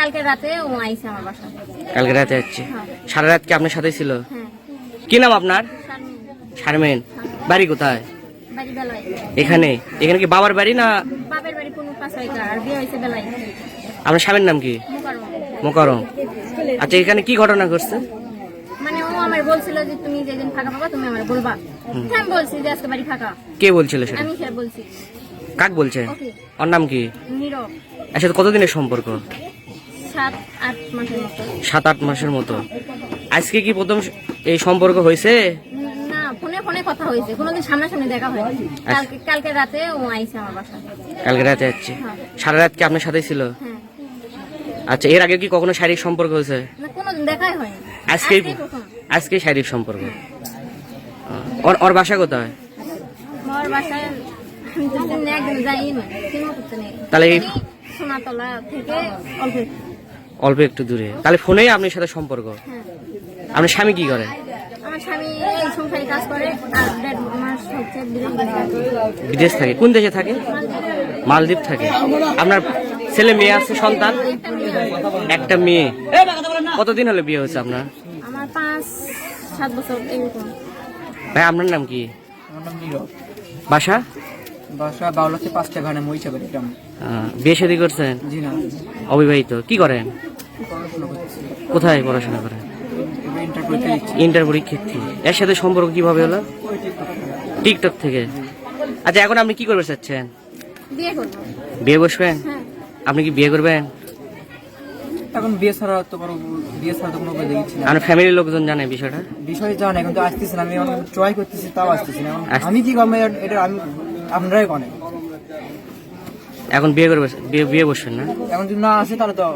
কালকে রাতে ও আইছে আমার বাসা। কালকে রাতে যাচ্ছে হ্যাঁ। সারা রাত কি আপনার সাথে ছিল? হ্যাঁ। কি নাম আপনার? শারমিন, বাড়ি কোথায়? এখানে? এখানে কি বাবার বাড়ি না বাপের বাড়ি কোনো পাঁচটা আর বিয়ে বেলায় আপনার স্বামীর নাম কি? মোকারম আচ্ছা এখানে কি ঘটনা ঘটছে? মানে ও আমার বলছিল যে তুমি যেদিন ফাঁকা পাবা তুমি আমার বলবা। হ্যাঁ আমি বলছি যে আজকে বাড়ি ফাঁকা। কে বলছিল সেটা? আমি বলছি। কাক বলছে? ওর নাম কি? নীরব। সাথে কতদিনের সম্পর্ক? সাত আট মাসের মতো। আজকে কি প্রথম এই সম্পর্ক হয়েছে? না ফোনে ফোনে কথা হয়েছে। কোনোদিন সামনাসামনি দেখা হয়নি। কালকে কালকে রাতে ও আইছে আমার বাসা। কালকে রাতে যাচ্ছে হ্যাঁ। সারা রাত কি আপনার সাথে ছিল? হ্যাঁ। আচ্ছা এর আগে কি কখনো শারীরিক সম্পর্ক হয়েছে? না কোনোদিন দেখাই হয়নি। আজকেই আজকেই আজকে শারীরিক সম্পর্ক। ওর ওর বাসা কোথায়? বাসায় তাহলে সোনাতলা থেকে অল্প একটু। অল্প একটু দূরে। তাহলে ফোনেই আপনার সাথে সম্পর্ক। হ্যাঁ। আপনার স্বামী কি করে? আমার স্বামী সংসারে কাজ করে আর মাস হচ্ছে বিদেশ থাকে। কোন দেশে থাকে? মালদ্বীপ থাকে। আপনার ছেলে মেয়ে আছে সন্তান? একটা মেয়ে। কতদিন হলো বিয়ে হয়েছে আপনার? আমার পাঁচ সাত বছর এরকম। ভাই আপনার নাম কি? আমার নাম নীরব। বাসা? বাসা বাউলাতে পাঁচটা বাড়ি গ্রাম। বিয়ে শাদী করছেন? জি না। অবিবাহিত। কি করেন? কোথায় পড়াশোনা করে? ইন্টার পরীক্ষার্থী। এর সাথে সম্পর্ক কীভাবে হলো? টিকটক থেকে। আচ্ছা এখন আপনি কি করবে চাচ্ছেন? বিয়ে করব। বসবেন? হ্যাঁ। আপনি কি বিয়ে করবেন? এখন বিয়ে ছাড়া তো কোনো বিয়ে ছাড়া তো কোনো উপায় দেখছি না। আপনার ফ্যামিলির লোকজন জানে বিষয়টা? বিষয় জান এখন তো আসতেছি না। আমি এখন ট্রাই করতেছি তাও আসতেছি না। এখন আমি কি করব? এটা- এটা আমি আপনারাই কনে এখন বিয়ে করবে বিয়ে বিয়ে বসবেন না? এখন যদি না আসে তাহলে তো